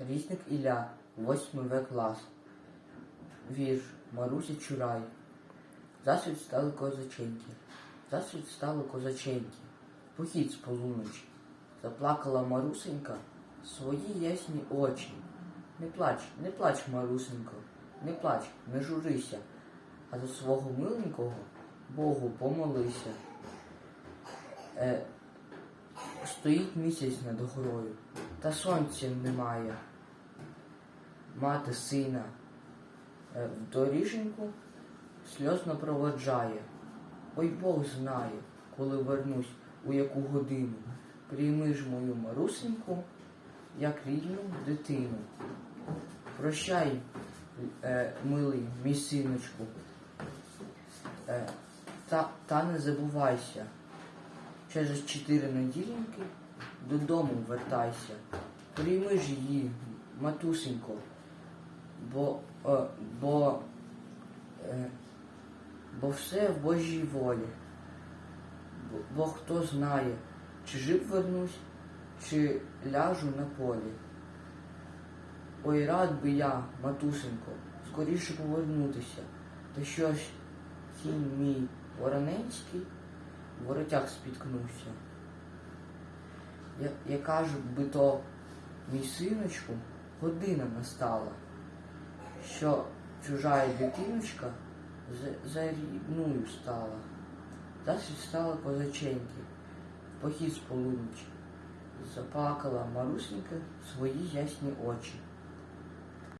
Різник Ілля, 8 В клас. Вірш Маруся Чурай. Засвіт стали козаченьки, засвіт стали козаченьки, похід з полуночі. Заплакала Марусенька свої ясні очі. Не плач, не плач, Марусенько, не плач, не журися, а за свого миленького Богу помолися. Е, стоїть місяць над горою, та сонця немає. Мати сина е, в доріженьку сльозно проводжає. Ой Бог знає, коли вернусь, у яку годину. Прийми ж мою Марусеньку, як рідну дитину. Прощай, е, милий мій синочку, е, та, та не забувайся. Через чотири неділянки додому вертайся. Прийми ж її, матусенько, бо, е, бо, е, бо все в Божій волі. Бо, бо хто знає, чи жив вернусь, чи ляжу на полі. Ой, рад би я, матусенько, скоріше повернутися, та щось кінь мій вороненський в воротях спіткнувся. Я, я би то, мій синочку, година настала, що чужа дитиночка за, за рідною стала. Засвіт стала козаченьки, в похід з полуночі. Заплакала Марусенька свої ясні очі.